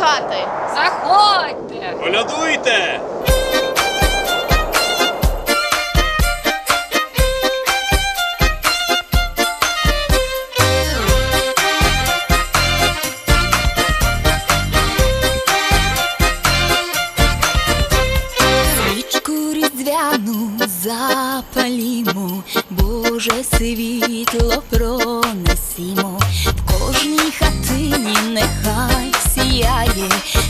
хати. Заходьте! Колядуйте! Запалімо, Боже світло пронесімо в кожній хатині нехай. yeah.